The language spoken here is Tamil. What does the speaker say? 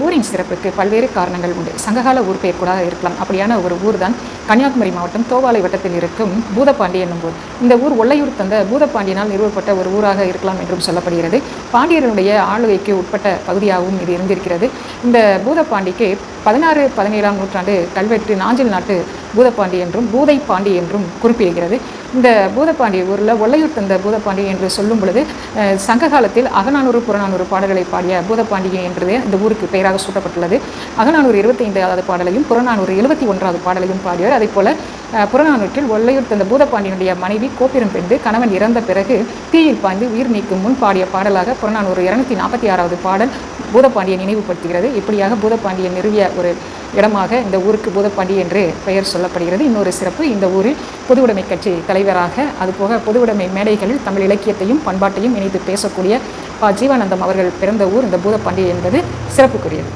ஊரின் சிறப்புக்கு பல்வேறு காரணங்கள் உண்டு. சங்ககால ஊர் பெயர் கூட இருக்கலாம். அப்படியான ஒரு ஊர் தான் கன்னியாகுமரி மாவட்டம் தோவாலை வட்டத்தில் இருக்கும் பூதப்பாண்டி என்னும் ஊர் இந்த ஊர் ஒல்லையூர் தந்த பூதப்பாண்டியினால் நிறுவப்பட்ட ஒரு ஊராக இருக்கலாம் என்றும் சொல்லப்படுகிறது. பாண்டியர்களுடைய ஆளுகைக்கு உட்பட்ட பகுதியாகவும் இது இருந்திருக்கிறது. இந்த பூதப்பாண்டிக்கு பதினாறு பதினேழாம் நூற்றாண்டு கல்வெட்டு நாஞ்சில் நாட்டு பூதப்பாண்டி என்றும் பூதை பாண்டி என்றும் குறிப்பிடுகிறது. இந்த பூதப்பாண்டி ஊரில் ஒல்லையூர் தந்த பூதப்பாண்டி என்று சொல்லும் பொழுது சங்க காலத்தில் அகநானூறு புறநானூறு பாடல்களை பாடிய பூதப்பாண்டிகை என்றதே இந்த ஊருக்கு பெயராக சூட்டப்பட்டுள்ளது. அகநானூறு இருபத்தைந்தாவது பாடலையும் புறநானூறு எழுபத்தி ஒன்றாவது பாடலையும் பாடியவர். அதே போல புறநானூற்றில் ஒல்லையூர் தந்த பூதப்பாண்டியனுடைய மனைவி கோப்பிரம் பெண்டு கணவன் இறந்த பிறகு தீயில் பாய்ந்து உயிர் நீக்கும் முன் பாடிய பாடலாக புறநானூறு இருநூத்தி நாற்பத்தி ஆறாவது பாடல் பூதப்பாண்டியை நினைவுபடுத்துகிறது. இப்படியாக பூதப்பாண்டியன் நிறுவிய ஒரு இடமாக இந்த ஊருக்கு பூதப்பாண்டி என்று பெயர் சொல்லப்படுகிறது. இன்னொரு சிறப்பு இந்த ஊரில் பொதுவுடைமை கட்சி தலைவராக அதுபோக பொதுவுடைமை மேடைகளில் தமிழ் இலக்கியத்தையும் பண்பாட்டையும் இணைத்து பேசக்கூடிய ப. ஜீவானந்தம் அவர்கள் பிறந்த ஊர் இந்த பூதப்பாண்டி என்பது சிறப்புக்குரியது.